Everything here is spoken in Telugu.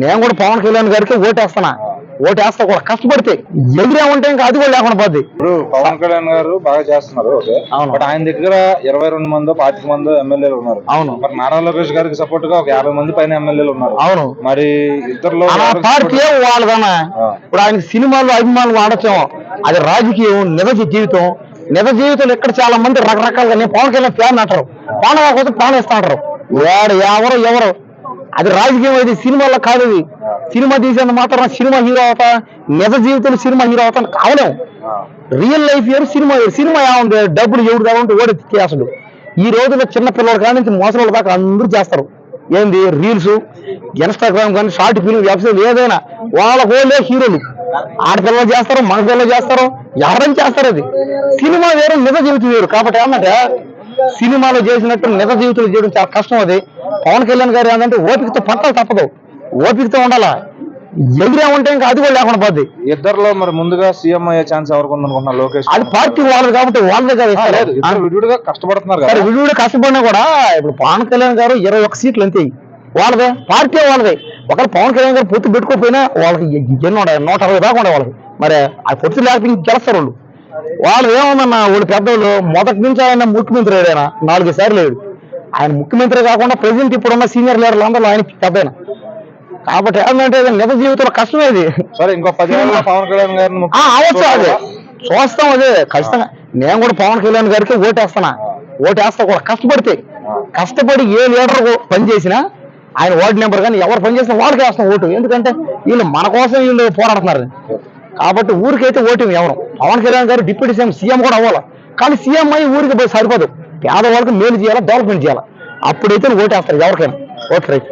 నేను కూడా పవన్ కళ్యాణ్ గారికి ఓటేస్తానా ఓటేస్తా కూడా కష్టపడితే ఎదురేమంటే ఇంకా అది కూడా లేకుండా పోద్ది. ఇప్పుడు పవన్ కళ్యాణ్ గారు బాగా చేస్తున్నారు ఓకే? అవును. బట్ ఆయన దగ్గర ఇరవై రెండు మందో పాతిక మందో ఎమ్మెల్యేలు ఉన్నారు. అవును. మరి నారా లోకేష్ గారికి సపోర్ట్గా ఒక యాభై మంది పైన ఎమ్మెల్యేలు ఉన్నారు. అవును. మరి ఇద్దరులో పార్టీ ఆ. ఇప్పుడు ఆయన సినిమాలు అభిమానులు వాడచ్చాం అది రాజకీయం నిజ జీవితం. నిజ జీవితంలో ఇక్కడ చాలా మంది రకరకాలుగా నేను పవన్ కళ్యాణ్ ఫ్యాన్ అంటారు. పవన్ కోసం పవన్ ఇస్తా అంటారు. వాడు ఎవరు ఎవరు? అది రాజకీయం అది సినిమాలో కాదు ఇది. సినిమా తీసేంత మాత్రం సినిమా హీరో అవుతా నిజ జీవితంలో సినిమా హీరో అవుతా కావలేం రియల్ లైఫ్ వేరు సినిమా వేరు సినిమా ఏముంది డబ్బులు ఎవడు కావాలంటే ఓడి చేస్తాడు ఈ రోజుల్లో చిన్న పిల్లల కాడి నుంచి మోసల దాకా అందరూ చేస్తారు. ఏంది? రీల్స్ ఇన్స్టాగ్రామ్ కానీ షార్ట్ ఫిల్మ్ వెబ్సైట్ ఏదైనా. వాళ్ళ వాళ్ళే హీరోలు. ఆడపిల్లలు చేస్తారు మగ పిల్లలు చేస్తారు ఎవరైనా చేస్తారు అది. సినిమా వేరు నిజ జీవితం వేరు. కాబట్టి ఏమంటే సినిమాలో చేసినట్టు నిజ జీవితంలో చేయడం చాలా కష్టం అది. పవన్ కళ్యాణ్ గారు ఏంటంటే ఓపికతో పట్టాలి తప్పదు. ఓపికతో ఉండాలా? ఎదురే ఉంటే ఇంకా అది కూడా లేకుండా పోద్ది. ఇద్దరులో మరి ముందుగా సీఎం అయ్యే ఛాన్స్ ఎవరికి ఉందనుకుంటున్నారు లోకేష్? అది పార్టీ వాళ్ళది కాబట్టి వాళ్ళదే కదా విడివిడిగా కష్టపడుతున్నారు కదా. విడివిడి కష్టపడినా కూడా ఇప్పుడు పవన్ కళ్యాణ్ గారు ఇరవై ఒక్క సీట్లు అంతే. వాళ్ళదే పార్టీ వాళ్ళదే. ఒకవేళ పవన్ కళ్యాణ్ గారు పొత్తు పెట్టుకోకపోయినా వాళ్ళకి ఎన్ని నూట అరవై దాకా ఉండే వాళ్ళకి మరి ఆ పొత్తు లేకపోతే గెలుస్తారు వాళ్ళు. వాళ్ళు ఏముందన్న వాళ్ళు పెద్దవాళ్ళు మొదటి నుంచి ఆయన ముఖ్యమంత్రి అయ్యాడు నాలుగు సార్లు లేడు ఆయన ముఖ్యమంత్రి కాకుండా ప్రెసిడెంట్ ఇప్పుడున్న సీనియర్ లీడర్లు అందరూ ఆయన పెద్ద. కాబట్టి ఏంటంటే నిజ జీవితంలో కష్టమే ఇది. సరే ఇంకో పవన్ కళ్యాణ్ గారిని అవచ్చు అదే. చూస్తాం అదే ఖచ్చితంగా. నేను కూడా పవన్ కళ్యాణ్ గారికి ఓటేస్తానా ఓటేస్తా కూడా కష్టపడితే. కష్టపడి ఏ లీడర్ పని చేసినా ఆయన వార్డు నెంబర్ కానీ ఎవరు పని చేసినా వాళ్ళకి వేస్తాం ఓటు. ఎందుకంటే వీళ్ళు మన కోసం వీళ్ళు పోరాడుతున్నారు. కాబట్టి ఊరికైతే ఓటింగ్ ఎవరు? పవన్ కళ్యాణ్ గారు డిప్యూటీ సీఎం సీఎం కూడా అవ్వాలి? కానీ సీఎం అయ్యి ఊరికి పోయి సరిపోదు. పేదవాళ్ళకి మేలు చేయాలా డెవలప్మెంట్ చేయాలి? అప్పుడైతే ఓటేస్తారు ఎవరికైనా. Okay right.